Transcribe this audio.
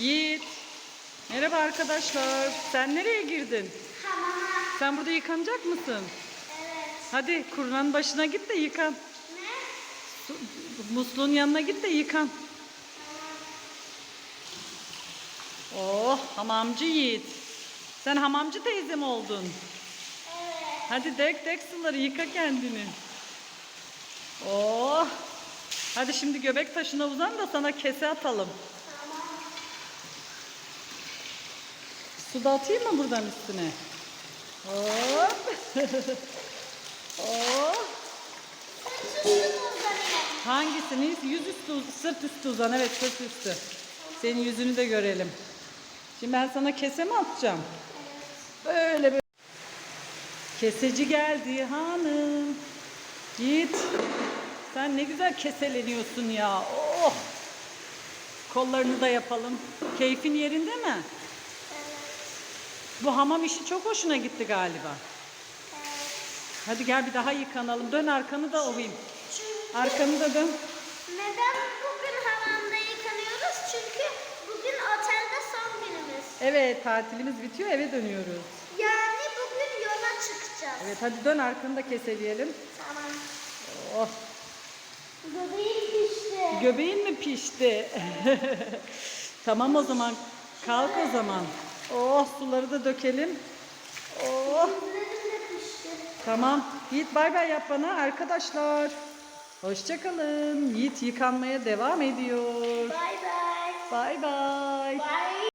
Yiğit. Merhaba arkadaşlar. Sen nereye girdin? Hamama. Sen burada yıkanacak mısın? Evet. Hadi kurnanın başına git de yıkan. Ne? Musluğun yanına git de yıkan. Oh hamamcı Yiğit. Sen hamamcı teyze mi oldun? Evet. Hadi dök dök suları yıka kendini. Oh. Hadi şimdi göbek taşına uzan da sana kese atalım. Tamam. Su da atayım mı buradan üstüne? Hop. uzanıyor. Hangisini? Yüzüstü, sırt üstü uzan. Evet sırt üstü. Senin yüzünü de görelim. Şimdi ben sana kese atacağım? Böyle böyle. Keseci geldi hanım. Git. Sen ne güzel keseleniyorsun ya. Oh. Kollarını da yapalım. Keyfin yerinde mi? Bu hamam işi çok hoşuna gitti galiba. Hadi gel bir daha yıkanalım. Dön arkanı da ovayım. Çünkü Arkanı da dön. neden bugün hamamda yıkanıyoruz? Çünkü bugün otelde son günümüz. Evet tatilimiz bitiyor eve dönüyoruz. Yani bugün yola çıkacağız. Evet hadi dön arkanı da keseleyelim. Tamam. Oh. Göbeğim pişti. Göbeğin mi pişti? tamam o zaman. Kalk o zaman. Oh suları da dökelim. Oh. Tamam. Yiğit bay bay yap bana arkadaşlar. Hoşçakalın. Yiğit yıkanmaya devam ediyor. Bay bay. Bay bay. Bay